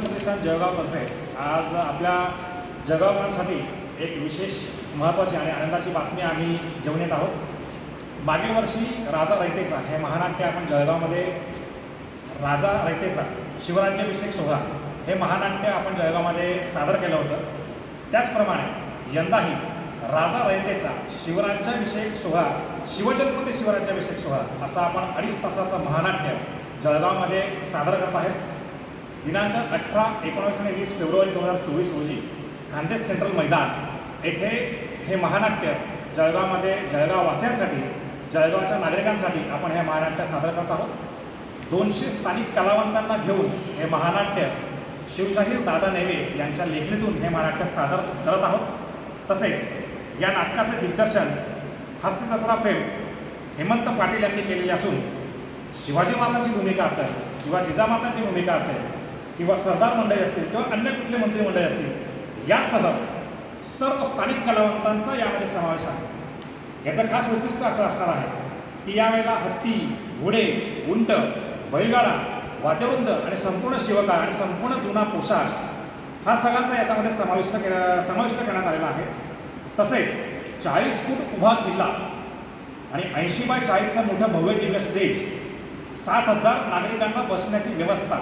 प्रतिष्ठान जळगावतर्फे आज आपल्या जळगावकरांसाठी एक विशेष महत्त्वाची आणि आनंदाची बातमी आम्ही घेऊन येत आहोत. मागील वर्षी राजा रयतेचा हे महानाट्य आपण जळगावमध्ये राजा रयतेचा शिवराज्याभिषेक सोहळा हे महानाट्य आपण जळगावमध्ये सादर केलं होतं. त्याचप्रमाणे यंदाही राजा रयतेचा शिवराज्याभिषेक सोहळा शिवजन्म ते शिवराज्याभिषेक सोहळा असा आपण अडीच तासाचा महानाट्य जळगावमध्ये सादर करत आहेत. दिनांक अठरा एकोणावीस आणि वीस फेब्रुवारी दोन हजार चोवीस रोजी खानदेश सेंट्रल मैदान येथे हे महानाट्य जळगावमध्ये जळगाववासियांसाठी जळगावच्या नागरिकांसाठी आपण हे महानाट्य सादर करत आहोत. दोनशे स्थानिक कलावंतांना घेऊन हे महानाट्य शिवशाहीर दादा नेवे यांच्या लेखणीतून हे महानाट्य सादर करत आहोत. तसेच या नाटकाचे दिग्दर्शन हास्य जत्रा फेम हेमंत पाटील यांनी केलेले असून शिवाजी महाराजांची भूमिका असेल किंवा जिजामातांची भूमिका असेल किंवा सरदार मंडळी असतील किंवा अन्य कुठले मंत्रिमंडळी असतील यासह सर्व स्थानिक कलावंतांचा यामध्ये समावेश आहे. याचं खास वैशिष्ट्य असं असणार आहे की यावेळेला हत्ती घोडे उंट बैलगाडा वाद्यवृंद आणि संपूर्ण शिवका आणि संपूर्ण जुना पोशाख हा सगळ्यांचा याच्यामध्ये समाविष्ट केला समाविष्ट करण्यात आलेला आहे. तसेच चाळीस फूट उभा किल्ला आणि ऐंशी बाय चाळीसचा मोठं भव्य दिव्य स्टेज सात हजार नागरिकांना बसण्याची व्यवस्था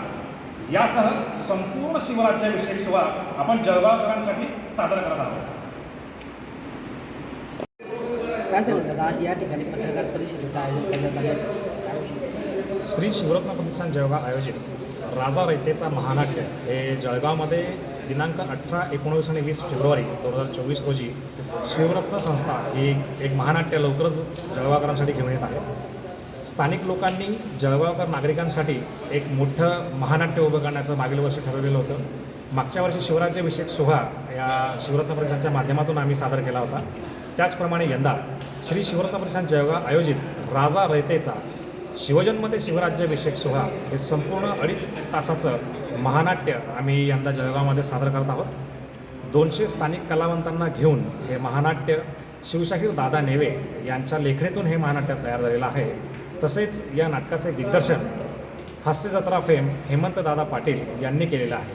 यासह संपूर्ण शिवराज्याभिषेक सोहळा आपण जळगावकरांसाठी सादर करत आहोत. काय सांगतात आज या ठिकाणी पत्रकार परिषदेचं आयोजन करण्यात आलं. काय विषय? श्री शिवरत्न प्रतिष्ठान जळगाव आयोजित राजा रयतेचा महानाट्य हे जळगावमध्ये दिनांक अठरा एकोणवीस आणि वीस फेब्रुवारी दोन हजार चोवीस रोजी शिवरत्न संस्था ही एक महानाट्य लवकरच जळगावकरांसाठी घेऊन येत आहे. स्थानिक लोकांनी जळगावकर नागरिकांसाठी एक मोठं महानाट्य उभं करण्याचं मागील वर्षी ठरवलेलं होतं. मागच्या वर्षी शिवराज्याभिषेक सोहळा या शिवरत्न परिषदांच्या माध्यमातून आम्ही सादर केला होता. त्याचप्रमाणे यंदा श्री शिवरत्न परिषद जळगाव आयोजित राजा रयतेचा शिवजन्मते शिवराज्याभिषेक सोहळा हे संपूर्ण अडीच तासाचं महानाट्य आम्ही यंदा जळगावमध्ये सादर करत आहोत. दोनशे स्थानिक कलावंतांना घेऊन हे महानाट्य शिवशाहीर दादा नेवे यांच्या लेखणीतून हे महानाट्य तयार झालेलं आहे. तसेच या नाटकाचे दिग्दर्शन हास्य जत्रा फेम हेमंत दादा पाटील यांनी केलेलं आहे.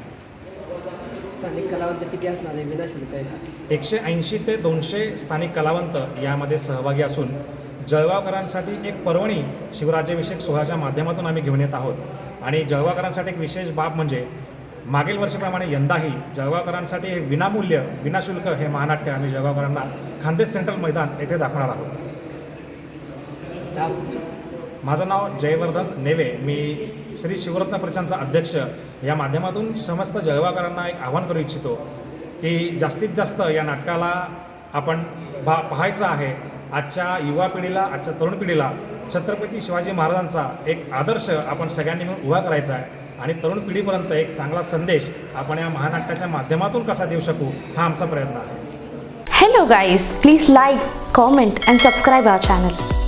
स्थानिक कलावंत किती असणार आहे? विनाशुल्क आहे? एकशे ऐंशी ते दोनशे स्थानिक कलावंत यामध्ये सहभागी असून जळगावकरांसाठी एक पर्वणी शिवराज्याभिषेक सोहळ्याच्या माध्यमातून आम्ही घेऊन येत आहोत. आणि जळगावकरांसाठी एक विशेष बाब म्हणजे मागील वर्षीप्रमाणे यंदाही जळगावकरांसाठी हे विनामूल्य विनाशुल्क हे महानाट्य आम्ही जळगावकरांना खानदेश सेंट्रल मैदान येथे दाखवणार आहोत. माझं नाव जयवर्धन नेवे. मी श्री शिवरत्न प्रशांचा अध्यक्ष. या माध्यमातून समस्त जळगावकरांना एक आवाहन करू इच्छितो की जास्तीत जास्त या नाटकाला आपण भा पाहायचं आहे. आजच्या युवा पिढीला आजच्या तरुण पिढीला छत्रपती शिवाजी महाराजांचा एक आदर्श आपण सगळ्यांनी मिळून उभा करायचा आहे. आणि तरुण पिढीपर्यंत एक चांगला संदेश आपण या महानाट्याच्या माध्यमातून कसा देऊ शकू हा आमचा प्रयत्न आहे. Hello guys please like comment and subscribe our channel